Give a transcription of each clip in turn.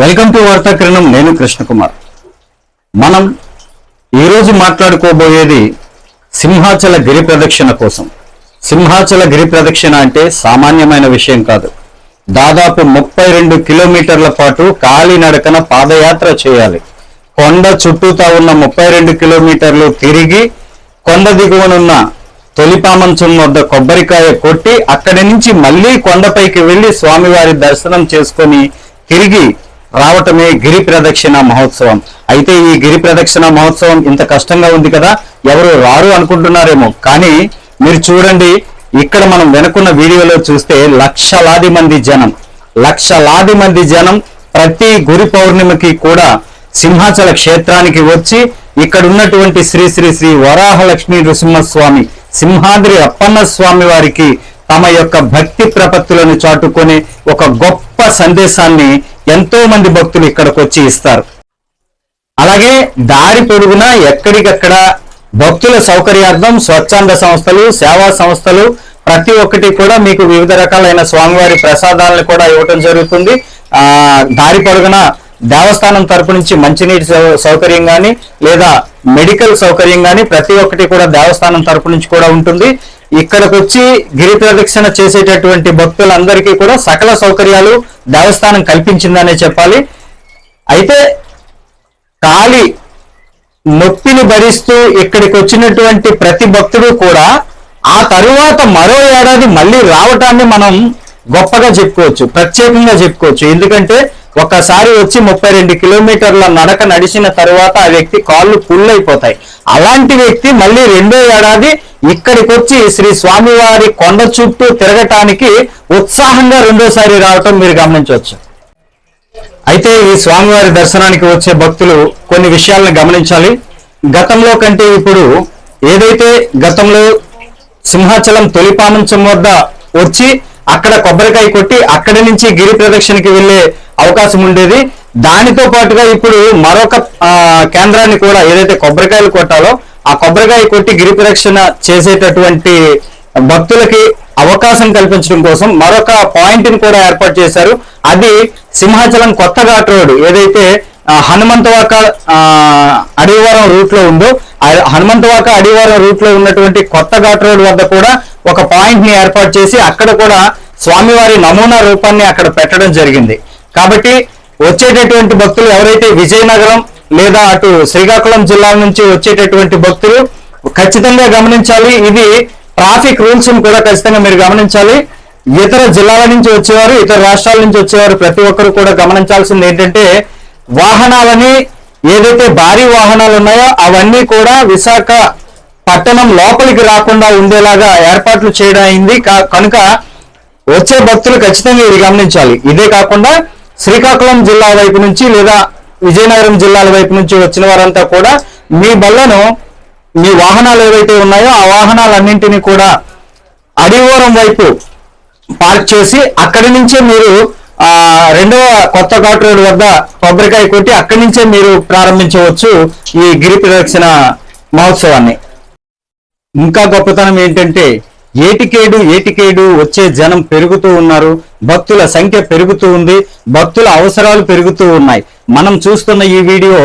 Welcome to వార్తాకిరణం నేను కృష్ణకుమార్. మనం ఈరోజు మాట్లాడుకోబోయేది సింహాచల గిరి ప్రదక్షిణ కోసం. సింహాచల గిరి ప్రదక్షిణ అంటే సామాన్యమైన విషయం కాదు. దాదాపు ముప్పై రెండు కిలోమీటర్ల పాటు కాలినడకన పాదయాత్ర చేయాలి. కొండ చుట్టూతా ఉన్న ముప్పై రెండు కిలోమీటర్లు తిరిగి కొండ దిగువనున్న తొలిపామంచం వద్ద కొబ్బరికాయ కొట్టి అక్కడి నుంచి మళ్ళీ కొండపైకి వెళ్ళి స్వామివారి దర్శనం చేసుకొని తిరిగి రావటమే గిరి ప్రదక్షిణ మహోత్సవం. అయితే ఈ గిరి ప్రదక్షిణ మహోత్సవం ఇంత కష్టంగా ఉంది కదా ఎవరు రారు అనుకుంటున్నారేమో. కానీ మీరు చూడండి ఇక్కడ మనం వెనుకున్న వీడియోలో చూస్తే లక్షలాది మంది జనం. లక్షలాది మంది జనం ప్రతి గురి పౌర్ణిమకి కూడా సింహాచల క్షేత్రానికి వచ్చి ఇక్కడ ఉన్నటువంటి శ్రీ శ్రీ శ్రీ వరాహలక్ష్మి నృసింహస్వామి సింహాద్రి అప్పన్న స్వామి వారికి తమ యొక్క భక్తి ప్రపత్తులను చాటుకొని ఒక గొప్ప సందేశాన్ని ఎంతో మంది భక్తులు ఇక్కడికి వచ్చి ఇస్తారు. అలాగే దారి పొడుగున ఎక్కడికక్కడ భక్తుల సౌకర్యార్థం స్వచ్ఛంద సంస్థలు సేవా సంస్థలు ప్రతి ఒక్కటి కూడా మీకు వివిధ రకాలైన స్వామివారి ప్రసాదాలను కూడా ఇవ్వటం జరుగుతుంది. ఆ దారి పొడుగున దేవస్థానం తరపు నుంచి మంచినీటి సౌ- సౌకర్యం కానీ లేదా మెడికల్ సౌకర్యం కానీ ప్రతి ఒక్కటి కూడా దేవస్థానం తరపు నుంచి కూడా ఉంటుంది. ఇక్కడికి వచ్చి గిరి ప్రదక్షిణ చేసేటటువంటి భక్తులందరికీ కూడా సకల సౌకర్యాలు దేవస్థానం కల్పించిందనే చెప్పాలి. అయితే కాలి నొప్పిని భరిస్తూ ఇక్కడికి వచ్చినటువంటి ప్రతి భక్తుడు కూడా ఆ తరువాత మరో ఏడాది మళ్ళీ రావటాన్ని మనం గొప్పగా చెప్పుకోవచ్చు ప్రత్యేకంగా చెప్పుకోవచ్చు. ఎందుకంటే ఒక్కసారి వచ్చి ముప్పై రెండు కిలోమీటర్ల నడక నడిచిన తరువాత ఆ వ్యక్తి కాళ్ళు పుల్లైపోతాయి. అలాంటి వ్యక్తి మళ్ళీ రెండో ఏడాది ఇక్కడికి వచ్చి శ్రీ స్వామివారి కొండ చుట్టూ తిరగటానికి ఉత్సాహంగా రెండోసారి రావటం మీరు గమనించవచ్చు. అయితే ఈ స్వామివారి దర్శనానికి వచ్చే భక్తులు కొన్ని విషయాలను గమనించాలి. గతంలో కంటే ఇప్పుడు ఏదైతే గతంలో సింహాచలం తొలిపామంచం వద్ద వచ్చి అక్కడ కొబ్బరికాయ కొట్టి అక్కడి నుంచి గిరి ప్రదక్షిణకి వెళ్ళే అవకాశం ఉండేది. దానితో పాటుగా ఇప్పుడు మరొక ఆ, కేంద్రాన్ని కూడా ఏదైతే కొబ్బరికాయలు కొట్టాలో ఆ కొబ్బరికాయ కొట్టి గిరి ప్రదక్షిణ చేసేటటువంటి భక్తులకి అవకాశం కల్పించడం కోసం మరొక పాయింట్ని కూడా ఏర్పాటు చేశారు. అది సింహాచలం కొత్త ఘాట్ రోడ్ ఏదైతే హనుమంతవాక ఆ, అడివారం రూట్లో ఉందో హనుమంతవాక అడివారం రూట్లో ఉన్నటువంటి కొత్త ఘాట్ రోడ్ వద్ద కూడా ఒక పాయింట్ని ఏర్పాటు చేసి అక్కడ కూడా స్వామివారి నమూనా రూపాన్ని అక్కడ పెట్టడం జరిగింది. కాబట్టి వచ్చేటటువంటి భక్తులు ఎవరైతే విజయనగరం లేదా అటు శ్రీకాకుళం జిల్లా నుంచి వచ్చేటటువంటి భక్తులు ఖచ్చితంగా గమనించాలి. ఇది ట్రాఫిక్ రూల్స్ కూడా ఖచ్చితంగా మీరు గమనించాలి. ఇతర జిల్లాల నుంచి వచ్చేవారు ఇతర రాష్ట్రాల నుంచి వచ్చేవారు ప్రతి ఒక్కరు కూడా గమనించాల్సింది ఏంటంటే వాహనాలని ఏదైతే భారీ వాహనాలు ఉన్నాయో అవన్నీ కూడా విశాఖ పట్టణం లోపలికి రాకుండా ఉండేలాగా ఏర్పాట్లు చేయడం అయింది. కా- కనుక వచ్చే భక్తులు ఖచ్చితంగా ఇది గమనించాలి. ఇదే కాకుండా శ్రీకాకుళం జిల్లా వైపు నుంచి లేదా విజయనగరం జిల్లాల వైపు నుంచి వచ్చిన వారంతా కూడా మీ బళ్ళను మీ వాహనాలు ఏవైతే ఉన్నాయో ఆ వాహనాలన్నింటినీ కూడా అడివోరం వైపు పార్క్ చేసి అక్కడి నుంచే మీరు ఆ రెండవ కొత్త ఘాట్ రోడ్ వద్ద కొబ్బరికాయ కొట్టి అక్కడి నుంచే మీరు ప్రారంభించవచ్చు ఈ గిరి ప్రదక్షిణ మహోత్సవాన్ని. ఇంకా గొప్పతనం ఏంటంటే ఏటికేడు ఏటికేడు వచ్చే జనం పెరుగుతూ ఉన్నారు భక్తుల సంఖ్య పెరుగుతూ ఉంది భక్తుల అవసరాలు పెరుగుతూ ఉన్నాయి. మనం చూస్తున్న ఈ వీడియో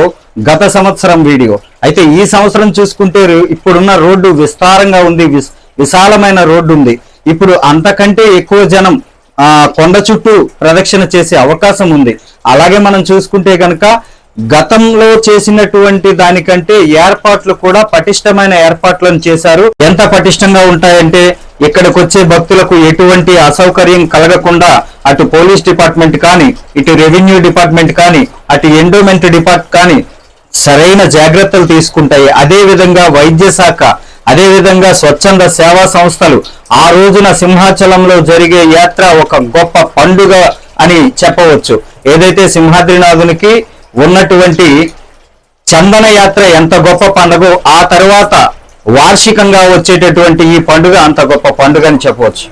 గత సంవత్సరం వీడియో. అయితే ఈ సంవత్సరం చూసుకుంటే ఇప్పుడున్న రోడ్డు విస్తారంగా ఉంది విశాలమైన రోడ్డు ఉంది. ఇప్పుడు అంతకంటే ఎక్కువ జనం ఆ కొండ చుట్టూ ప్రదక్షిణ చేసే అవకాశం ఉంది. అలాగే మనం చూసుకుంటే కనుక గతంలో చేసినటువంటి దానికంటే ఏర్పాట్లు కూడా పటిష్టమైన ఏర్పాట్లను చేశారు. ఎంత పటిష్టంగా ఉంటాయంటే ఇక్కడికి వచ్చే భక్తులకు ఎటువంటి అసౌకర్యం కలగకుండా అటు పోలీస్ డిపార్ట్మెంట్ కానీ ఇటు రెవెన్యూ డిపార్ట్మెంట్ కానీ అటు ఎండోమెంట్ డిపార్ట్ కానీ సరైన జాగ్రత్తలు తీసుకుంటాయి. అదేవిధంగా వైద్య శాఖ అదే విధంగా స్వచ్ఛంద సేవా సంస్థలు ఆ రోజున సింహాచలంలో జరిగే యాత్ర ఒక గొప్ప పండుగ అని చెప్పవచ్చు. ఏదైతే సింహాద్రినాథునికి ఉన్నటువంటి చందన యాత్ర ఎంత గొప్ప పండుగ ఆ తర్వాత వార్షికంగా వచ్చేటటువంటి ఈ పండుగ అంత గొప్ప పండుగ అని చెప్పవచ్చు.